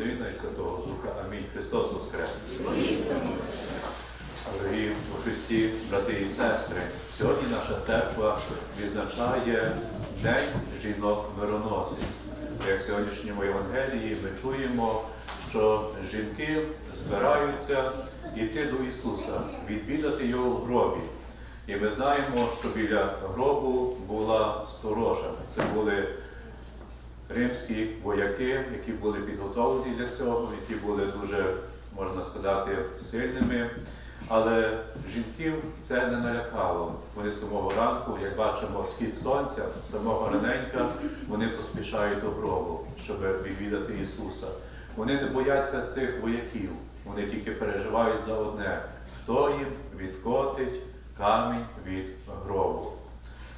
Сина і Святого Духа. Амінь. Христос Воскрес! Дорогі у Христі, брати і сестри, сьогодні наша церква відзначає День жінок-мироносиць. Як в сьогоднішньому Євангелії ми чуємо, що жінки збираються йти до Ісуса, відвідати Його в гробі. І ми знаємо, що біля гробу була сторожа. Це були римські вояки, які були підготовлені для цього, які були дуже, можна сказати, сильними. Але жінків це не налякало. Вони з самого ранку, як бачимо, схід сонця, самого раненька, вони поспішають до гробу, щоб відвідати Ісуса. Вони не бояться цих вояків, вони тільки переживають за одне, хто їм відкотить камінь від гробу.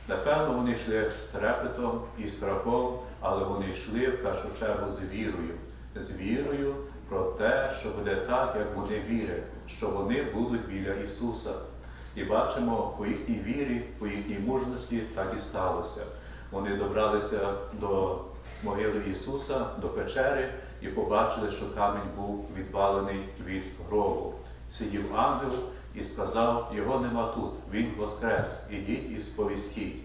Напевно, вони йшли з трепетом і страхом, але вони йшли в першу чергу з вірою, з вірою про те, що буде так, як вони вірять, що вони будуть біля Ісуса. І бачимо по їхній вірі, по їхній мужності так і сталося. Вони добралися до могили Ісуса, до печери і побачили, що камінь був відвалений від гробу. Сидів ангел і сказав, його нема тут, він воскрес, ідіть і сповістіть.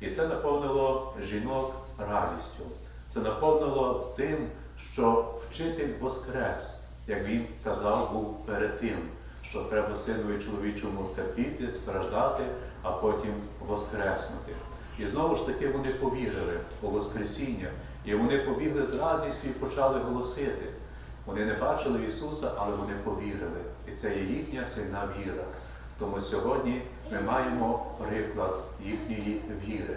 І це наповнило жінок радістю. Це наповнило тим, що вчитель воскрес, як він казав, був перед тим, що треба синові чоловічому терпіти, страждати, а потім воскреснути. І знову ж таки вони повірили у Воскресіння, і вони побігли з радістю і почали голосити. Вони не бачили Ісуса, але вони повірили. І це є їхня сильна віра. Тому сьогодні ми маємо приклад їхньої віри.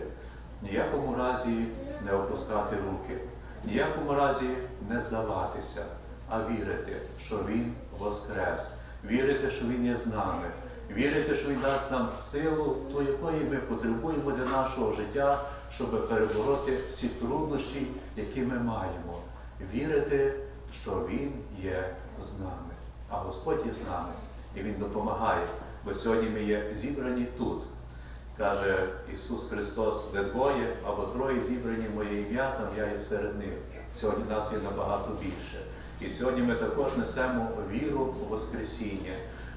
Ніякому разі не опускати руки, ніякому разі не здаватися, а вірити, що Він воскрес, вірити, що Він є з нами, вірити, що Він дасть нам силу, ту, якої ми потребуємо для нашого життя, щоб перебороти всі труднощі, які ми маємо. Вірити, що Він є з нами, а Господь є з нами, і Він допомагає. Бо сьогодні ми є зібрані тут. Каже Ісус Христос, де двоє або троє зібрані моє ім'я, там я є серед них. Сьогодні нас є набагато більше. І сьогодні ми також несемо віру у Воскресіння,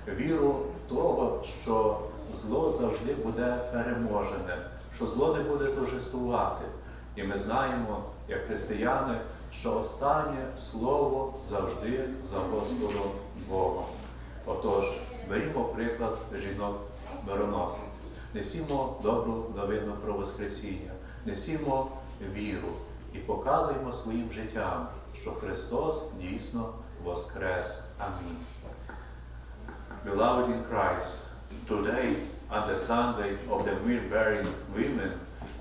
віру в того, що зло завжди буде переможене, що зло не буде торжествувати. І ми знаємо, як християни, що останнє слово завжди за Господом Богом. Отож, берімо приклад жінок мироносиць, несімо добру новину про Воскресіння, несімо віру і показуємо своїм життям, що Христос дійсно воскрес. Амінь. Beloved in Christ, today, on the Sunday of the myrrh-bearing women,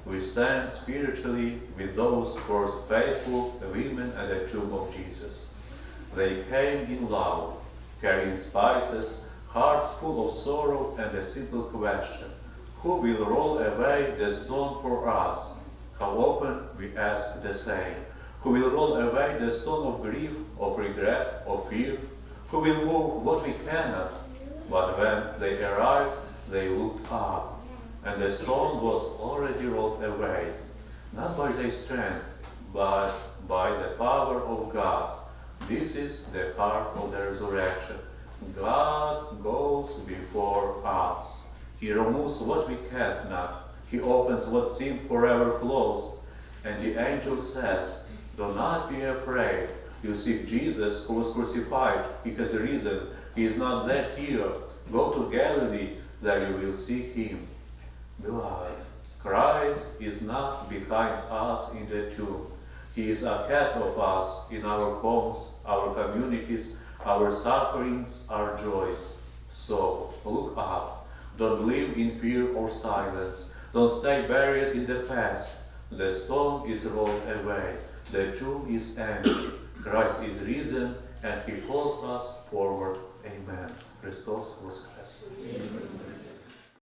we stand spiritually with those first faithful women at the tomb of Jesus. They came in love, carrying spices, hearts full of sorrow, and a simple question Who will roll away the stone for us? How often we ask the same Who will roll away the stone of grief, of regret, of fear? Who will move what we cannot? But when they arrived, they looked up, and the stone was already rolled away, not by their strength, but by the power of God. This is the part of the resurrection. God goes before us. He removes what we cannot. He opens what seemed forever closed. And the angel says, Do not be afraid. You seek Jesus who was crucified. He has risen. He is not dead here. Go to Galilee, there you will see him. Beloved, Christ is not behind us in the tomb. He is ahead of us in our homes, our communities, our sufferings, our joys. So look up. Don't live in fear or silence. Don't stay buried in the past. The stone is rolled away. The tomb is empty. Christ is risen and he calls us forward. Amen. Christos Voskres.